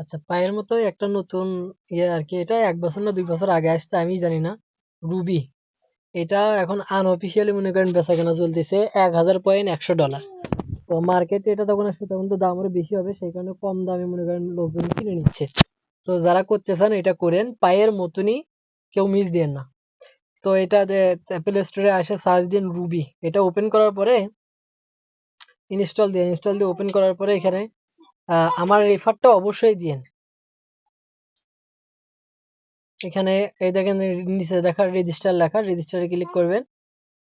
আচ্ছা পায়ের মতো একটা নতুন ইয়ে আর কি এটা এক বছর না দুই বছর আগে আসছে, আমি জানি না। রুবি। এটা এখন আনঅফিসিয়ালি মনে করেন বেচা কেনা চলতেছে এক হাজার পয়েন্ট একশো ডলার তো মার্কেটে এটা তখন আসলে তখন তো দাম আরও বেশি হবে, সেই কারণে কম দামে মনে করেন লোকজন কিনে নিচ্ছে। তো যারা করতে চান এটা করেন, পায়ের মতনই কেউ মিস দিয়েন না। তো এটা প্লে স্টোরে আসে সার্চ দিন রুবি। এটা ওপেন করার পরে ইনস্টল দিয়ে ইনস্টল দিয়ে ওপেন করার পরে এখানে আমার রেফারটা অবশ্যই দিয়েন। এখানে এই দেখেন নিচে দেখা রেজিস্টার লেখা রেজিস্টারে ক্লিক করবেন।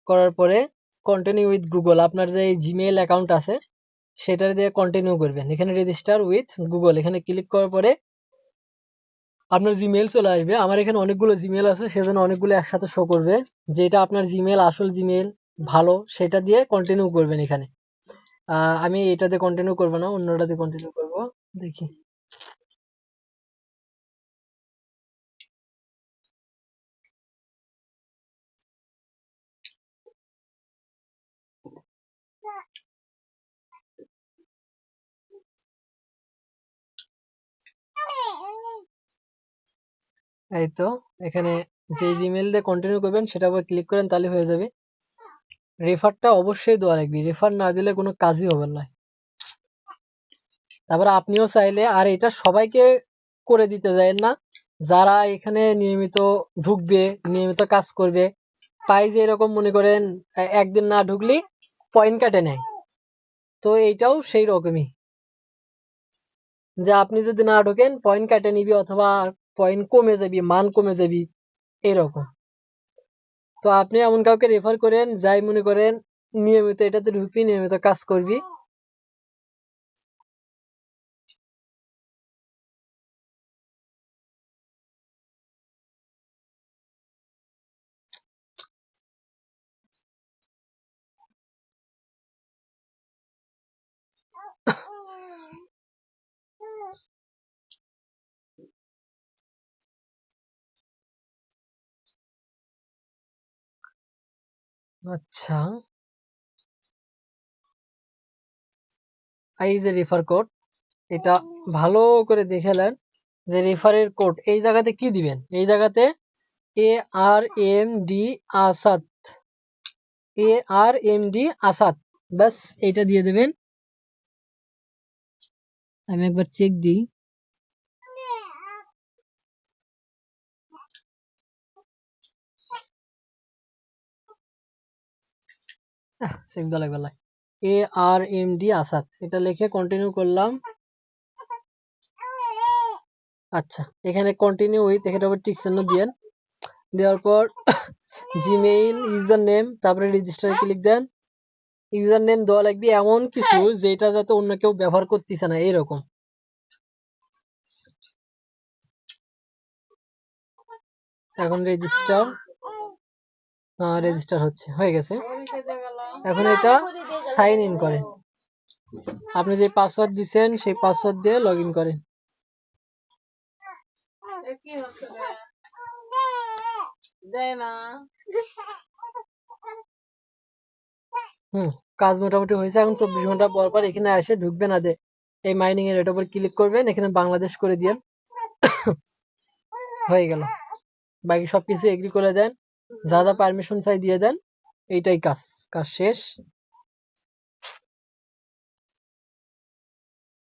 করার পরে কন্টিনিউ উইথ গুগল আপনার যে জিমেইল অ্যাকাউন্ট আছে সেটা দিয়ে কন্টিনিউ করবেন। এখানে রেজিস্টার উইথ গুগল এখানে ক্লিক করার পরে আপনার জিমেইল চলে আসবে। আমার এখানে অনেকগুলো জিমেইল আছে, সেজন্য অনেকগুলো একসাথে শো করবে। যেটা আপনার জিমেইল আসল জিমেইল ভালো, সেটা দিয়ে কন্টিনিউ করবেন এখানে। আহ, আমি এটাতে কন্টিনিউ করব না অন্যটাতে কন্টিনিউ করব। দেখি। এই তো এখানে যে জিমেইল দিয়ে কন্টিনিউ করবেন সেটা আবার ক্লিক করেন তাহলে হয়ে যাবে। রেফারটা অবশ্যই দেওয়া লাগবে। রেফার না দিলে কোনো কাজই হবে না। তারপর আপনিও চাইলে, আর এটা সবাইকে করে দিতে যায় না। যারা এখানে নিয়মিত ঢুকবে, নিয়মিত কাজ করবে পাই যে এরকম মনে করেন একদিন না ঢুকলি পয়েন্ট কাটে নেয় তো এইটাও সেই রকমই। যে আপনি যদি না ঢোকেন পয়েন্ট কাটে নিবি অথবা পয়েন্ট কমে যাবি, মান কমে যাবি, এরকম। তো আপনি এমন কাউকে রেফার করেন যাই মনে করেন নিয়মিত এটাতে ঢুকবি নিয়মিত কাজ করবি। আচ্ছা। এই যে রেফার কোড এটা ভালো করে দেখে নেন যে রেফারের কোড এই জায়গাতে কি দিবেন? এই জায়গাতে A R M D Asad. A R M D Asad. ব্যাস এটা দিয়ে দেবেন। আমি একবার চেক দিই। না। A R M D Asad এটা লিখে কন্টিনিউ করলাম। আচ্ছা এখানে কন্টিনিউ উইথ এখানে আবার টিক চিহ্ন দিয়েন দেওয়ার পর জিমেইল ইউজার নেম তারপরে রেজিস্টারে ক্লিক দেন। ইউজার নেম দেওয়া লাগবে এমন কিছু যেটা যাতে অন্য কেউ ব্যবহার করতেছে না, এরকম। এখন রেজিস্টার রেজিস্টার হচ্ছে। হয়ে গেছে। এখন এটা সাইন ইন করেন আপনি যে পাসওয়ার্ড দিছেন সেই পাসওয়ার্ড দিয়ে লগ ইন করেন হুম কাজ মোটামুটি হয়েছে। এখন চব্বিশ ঘণ্টা পর পর এখানে এসে ঢুকবে না দে এই মাইনিং এর এটার উপর ক্লিক করবেন এখানে বাংলাদেশ করে দিয়েন। হয়ে গেল। বাকি সবকিছু এগ্রি করে দেন। যা যা পারমিশন চাই দিয়ে দেন এইটাই কাজ কাজ শেষ।